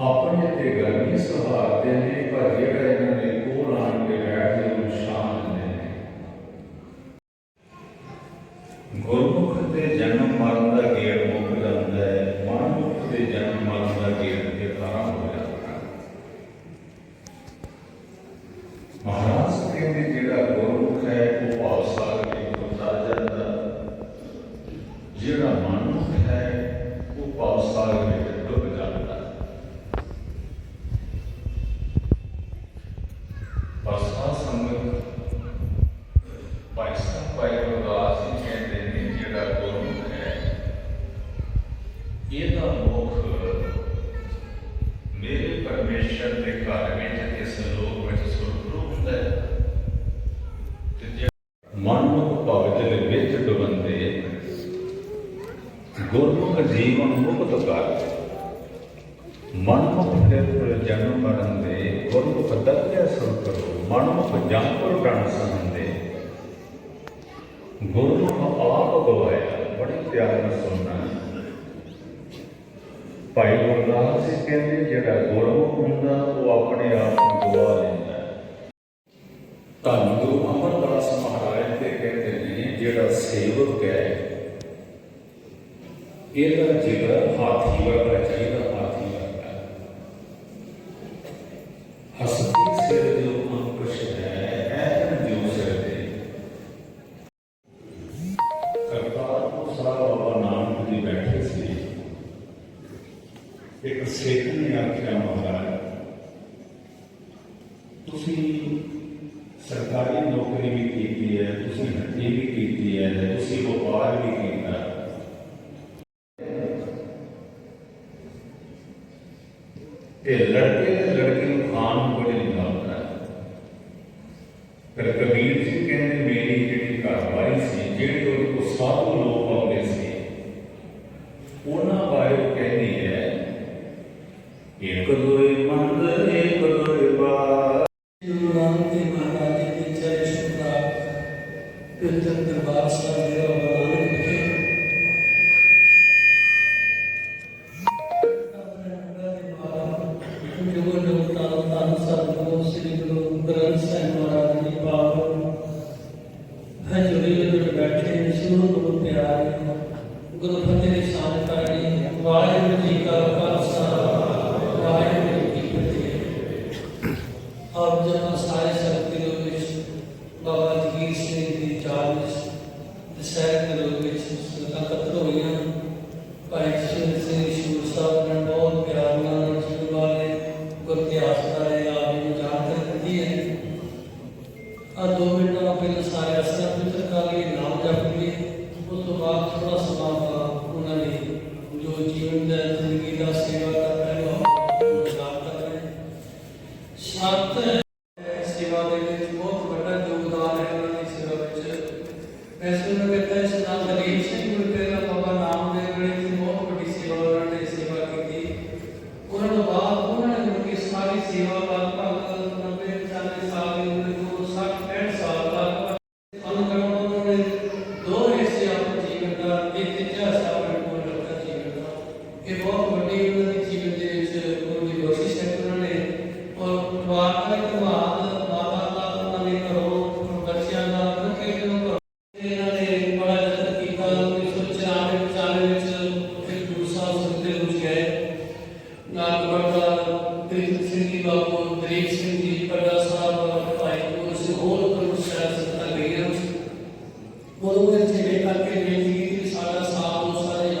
ਆਪਣੇ ਤੇ ਗਰਮੀ ਸੁਭਾਅ ਦੇ ਨੇ ਪਰ ਜਿਹੜਾ ਇਹਨਾਂ ਦੇ ਕੋਲ ਆਣ ਕੇ ਬੈਠਦੇ ਇਹਦਾ ਮੁਖ ਮੇਰੇ ਪਰਮੇਸ਼ਰ ਦੇ ਘਰ ਵਿੱਚ ਇਸ ਲੋਕ ਵਿੱਚ ਸੁਰਖਰੂ ਹੁੰਦਾ ਹੈ ਤੇ ਜੇ ਮਨਮੁਖ ਭਗਤ ਦੇ ਵਿੱਚ ਡੁਬੰਦੇ ਗੁਰਮੁਖ ਜੀਵਨ ਮੁਕਤ ਕਰ ਮਨਮੁਖ ਫਿਰ ਜਨਮ ਮਰਨ ਦੇ ਗੁਰਮੁਖ ਦੱਤਿਆ ਸੁਰ ਕਰੋ ਮਨਮੁਖ ਜੰਪੁਰ ਡਣ ਸੰਦੇ ਗੁਰਮੁਖ ਆਪ ਗਵਾਇਆ ਬੜੇ ਪਿਆਰ ਨਾਲ ਸੁਣਨਾ ਭਾਈ ਗੁਰਦਾਸ ਜੀ ਕਹਿੰਦੇ, ਜਿਹੜਾ ਗੁਰਮੁਖ ਹੁੰਦਾ, ਉਹ ਆਪਣੇ ਆਪ ਨੂੰ ਗਵਾ ਲੈਂਦਾ ਹੈ। ਧੰਨ ਗੁਰੂ ਅਮਰਦਾਸ ਮਹਾਰਾਜ ਤੇ ਕਹਿੰਦੇ ਨੇ, ਜਿਹੜਾ ਸੇਵਕ ਹੈ, ਇਹਦਾ ਜਿਗਰ ਹਾਥੀ ਵਰਗਾ ਚਾਹੀਦਾ ایک چیتن یاترا مہاراج تھی سرکاری نوکری بھی کی ہے تھی ہٹی بھی کی ہے تھی وپار بھی کیتا ہے۔ تے لڑکے لڑکی خان بڑے نکالتا ہے پر کبیر جی کہنے میری جڑی کاروائی سی جڑی وہ سب لوگ دو منٹ پہلے سارے اثر پتر کر لیے نام جپ لیے اس بعد تھوڑا بہت وی جیون کے بخش ہے اور دوارکا کے بعد ਉਦੋਂ ਮੈਂ ਜਿਵੇਂ ਕਰਕੇ ਬੇਨਤੀ ਕੀਤੀ ਸਾਡਾ ਸਾਲ ਦੋ ਸਾਲ ਇਹ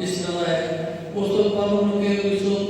ਇਸ ਤਰ੍ਹਾਂ ਹੈ। ਉਸ ਤੋਂ ਬਾਅਦ ਉਹਨੂੰ ਕਿ 1900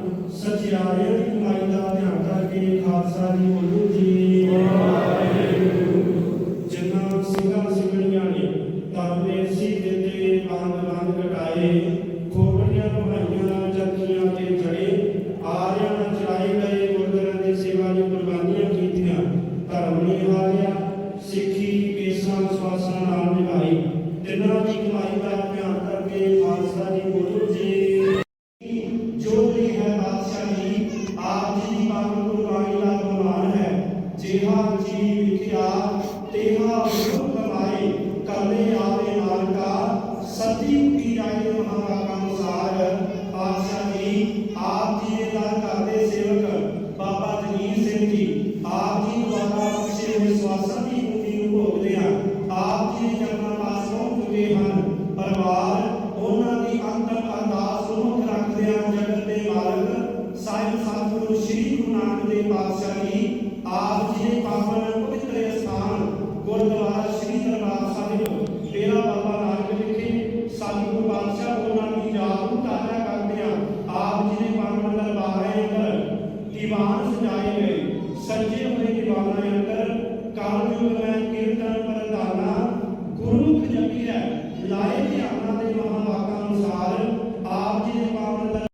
ਸਚਿਆਰਿਆਂ ਦੀ ਕਮਾਈ ਦਾ ਧਿਆਨ ਕਰਕੇ ਖਾਲਸਾ ਜੀ ਬੋਲੂ ਜੀ। ਜਿਹਾ ਜੀ ਵਿਖਿਆ ਤੇਹਾ ਹੁਕਮ ਕਮਾਏ ਕਰਨੇ ਆਵੇ ਮਾਲਕਾ ਸਤੀ ਕੀ ਜਾਏ ਮਹਾਵਾਕਾ ਅਨੁਸਾਰ, ਬਾਦਸ਼ਾਹੀ ਆਪ ਜੀ ਦੇ ਦਰ ਕਰਦੇ ਸੇਵਕ, ਬਾਬਾ ਜਗੀਰ ਸਿੰਘ ਜੀ, ਆਪ ਜੀ ਦੁਆਰਾ ਬਖਸ਼ੇ ਹੋਏ ਸਵਾਸਾਂ ਦੀ ਮੁਕਤੀ ਨੂੰ ਭੋਗਦੇ ਆ ਆਪ ਜੀ ਦੇ ਚਰਨਾਂ ਪਾਸ ਪਹੁੰਚ ਚੁੱਕੇ ਹਨ। ਪਰਿਵਾਰ, ਉਹਨਾਂ ਦੀ ਅੰਤਮ ਅਰਦਾਸ ਨੂੰ ਮੁੱਖ ਰੱਖਦਿਆਂ ਜਗਤ ਦੇ ਮਾਲਕ ਸਾਹਿਬ ਸਤਿਗੁਰੂ ਸ੍ਰੀ ਗੁਰੂ ਨਾਨਕ ਦੇਵ ਪਾਤਸ਼ਾਹ ਜੀ ਆਪ ਜੀ ਦੇ ਪਾਵਨ ਪਵਿੱਤਰ ਸਥਾਨ ਗੁਰਦੁਆਰਾ ਸ੍ਰੀ ਦਰਬਾਰ ਸਾਹਿਬ ਡੇਰਾ ਬਾਬਾ ਨਾਨਕ ਵਿਖੇ ਸਤਿਗੁਰੂ ਪਾਤਸ਼ਾਹ ਉਹਨਾਂ ਦੀ ਯਾਦ ਨੂੰ ਤਾਜ਼ਾ ਕਰਦਿਆਂ ਆਪ ਜੀ ਦੇ ਪਾਵਨ ਦਰਬਾਰੇ ਅੰਦਰ ਦੀਵਾਨ ਸਜਾਏ ਗਏ ਸੱਜੇ ਹੋਏ ਦੀਵਾਨਾਂ ਅੰਦਰ ਕਾਲਯੁਗ ਮੈਂ ਕੀਰਤਨ ਪ੍ਰਧਾਨਾ, ਗੁਰਮੁਖ ਜਪੀ ਹੈ, ਲਾਏ ਧਿਆਨਾਂ ਦੇ ਮਹਾਵਾਕਾਂ ਅਨੁਸਾਰ ਆਪ ਜੀ ਦੇ ਪਾਵਨ ਦਰ-